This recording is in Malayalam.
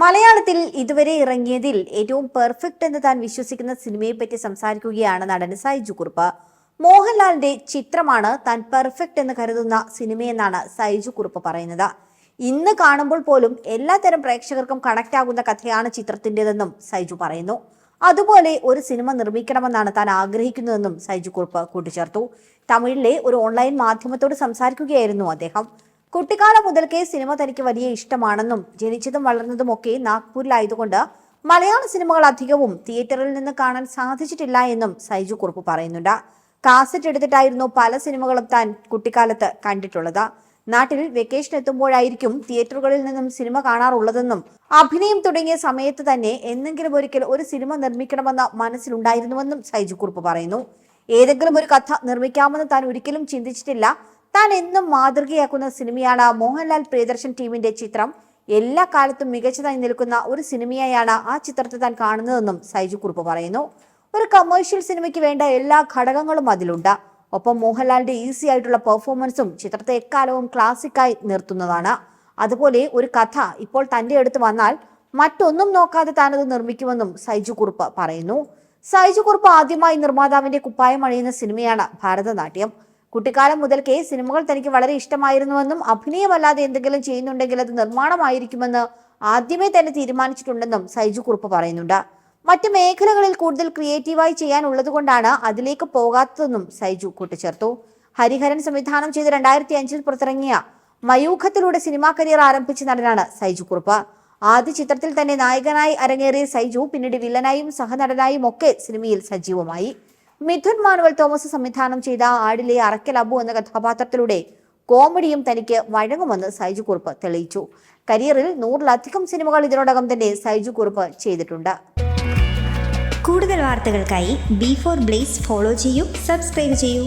മലയാളത്തിൽ ഇതുവരെ ഇറങ്ങിയതിൽ ഏറ്റവും പെർഫെക്റ്റ് എന്ന് താൻ വിശ്വസിക്കുന്ന സിനിമയെപ്പറ്റി സംസാരിക്കുകയാണ് നടൻ സൈജു കുറുപ്പ്. മോഹൻലാലിന്റെ ചിത്രമാണ് താൻ പെർഫെക്റ്റ് എന്ന് കരുതുന്ന സിനിമയെന്നാണ് സൈജു കുറുപ്പ് പറയുന്നത്. ഇന്ന് കാണുമ്പോൾ പോലും എല്ലാത്തരം പ്രേക്ഷകർക്കും കണക്ട് ആകുന്ന കഥയാണ് ചിത്രത്തിന്റെതെന്നും സൈജു പറയുന്നു. അതുപോലെ ഒരു സിനിമ നിർമ്മിക്കണമെന്നാണ് താൻ ആഗ്രഹിക്കുന്നതെന്നും സൈജു കുറുപ്പ് കൂട്ടിച്ചേർത്തു. തമിഴിലെ ഒരു ഓൺലൈൻ മാധ്യമത്തോട് സംസാരിക്കുകയായിരുന്നു അദ്ദേഹം. കുട്ടിക്കാലം മുതൽക്കേ സിനിമ തനിക്ക് വലിയ ഇഷ്ടമാണെന്നും ജനിച്ചതും വളർന്നതും ഒക്കെ നാഗ്പൂരിലായതുകൊണ്ട് മലയാള സിനിമകൾ അധികവും തിയേറ്ററിൽ നിന്ന് കാണാൻ സാധിച്ചിട്ടില്ല എന്നും സൈജു കുറുപ്പ് പറയുന്നുണ്ട്. കാസറ്റ് എടുത്തിട്ടായിരുന്നു പല സിനിമകളും താൻ കുട്ടിക്കാലത്ത് കണ്ടിട്ടുള്ളത്. നാട്ടിൽ വെക്കേഷൻ എത്തുമ്പോഴായിരിക്കും തിയേറ്ററുകളിൽ നിന്നും സിനിമ കാണാറുള്ളതെന്നും അഭിനയം തുടങ്ങിയ സമയത്ത് തന്നെ എന്നെങ്കിലും ഒരിക്കൽ ഒരു സിനിമ നിർമ്മിക്കണമെന്ന മനസ്സിലുണ്ടായിരുന്നുവെന്നും സൈജു കുറുപ്പ് പറയുന്നു. ഏതെങ്കിലും ഒരു കഥ നിർമ്മിക്കാമെന്ന് താൻ ഒരിക്കലും ചിന്തിച്ചിട്ടില്ല. താൻ എന്നും മാതൃകയാക്കുന്ന സിനിമയാണ് മോഹൻലാൽ പ്രിയദർശൻ ടീമിന്റെ ചിത്രം. എല്ലാ കാലത്തും മികച്ചതായി നിൽക്കുന്ന ഒരു സിനിമയായാണ് ആ ചിത്രത്തെ താൻ കാണുന്നതെന്നും സൈജു കുറുപ്പ് പറയുന്നു. ഒരു കമേഴ്ഷ്യൽ സിനിമയ്ക്ക് വേണ്ട എല്ലാ ഘടകങ്ങളും അതിലുണ്ട്. ഒപ്പം മോഹൻലാലിന്റെ ഈസി ആയിട്ടുള്ള പെർഫോമൻസും ചിത്രത്തെ എക്കാലവും ക്ലാസിക്കായി നിർത്തുന്നതാണ്. അതുപോലെ ഒരു കഥ ഇപ്പോൾ തന്റെ അടുത്ത് വന്നാൽ മറ്റൊന്നും നോക്കാതെ താനത് നിർമ്മിക്കുമെന്നും സൈജു കുറുപ്പ് പറയുന്നു. സൈജു കുറുപ്പ് ആദ്യമായി നിർമ്മാതാവിന്റെ കുപ്പായം അണിയുന്ന സിനിമയാണ് ഭാരതനാട്യം. കുട്ടിക്കാലം മുതൽക്കേ സിനിമകൾ തനിക്ക് വളരെ ഇഷ്ടമായിരുന്നുവെന്നും അഭിനയമല്ലാതെ എന്തെങ്കിലും ചെയ്യുന്നുണ്ടെങ്കിൽ അത് നിർമ്മാണമായിരിക്കുമെന്ന് ആദ്യമേ തന്നെ തീരുമാനിച്ചിട്ടുണ്ടെന്നും സൈജു കുറുപ്പ് പറയുന്നുണ്ട്. മറ്റു മേഖലകളിൽ കൂടുതൽ ക്രിയേറ്റീവായി ചെയ്യാനുള്ളത് കൊണ്ടാണ് അതിലേക്ക് പോകാത്തതെന്നും സൈജു കൂട്ടിച്ചേർത്തു. ഹരിഹരൻ സംവിധാനം ചെയ്ത് രണ്ടായിരത്തി അഞ്ചിൽ പുറത്തിറങ്ങിയ മയൂഖത്തിലൂടെ സിനിമാ കരിയർ ആരംഭിച്ച നടനാണ് സൈജു കുറുപ്പ്. ആദ്യ ചിത്രത്തിൽ തന്നെ നായകനായി അരങ്ങേറിയ സൈജു പിന്നീട് വില്ലനായും സഹനടനായും ഒക്കെ സിനിമയിൽ സജീവമായി. മിഥുൻ മാനുവൽ തോമസ് സംവിധാനം ചെയ്ത ആടിലെ അറക്കൽ അബു എന്ന കഥാപാത്രത്തിലൂടെ കോമഡിയും തനിക്ക് വഴങ്ങുമെന്ന് സൈജു കുറുപ്പ് തെളിയിച്ചു. കരിയറിൽ നൂറിലധികം സിനിമകൾ ഇതിനോടകം തന്നെ സൈജു കുറുപ്പ് ചെയ്തിട്ടുണ്ട്. കൂടുതൽ വാർത്തകൾക്കായി ബി ഫോർ ബ്ലേസ് ഫോളോ ചെയ്യൂ സബ്സ്ക്രൈബ് ചെയ്യൂ.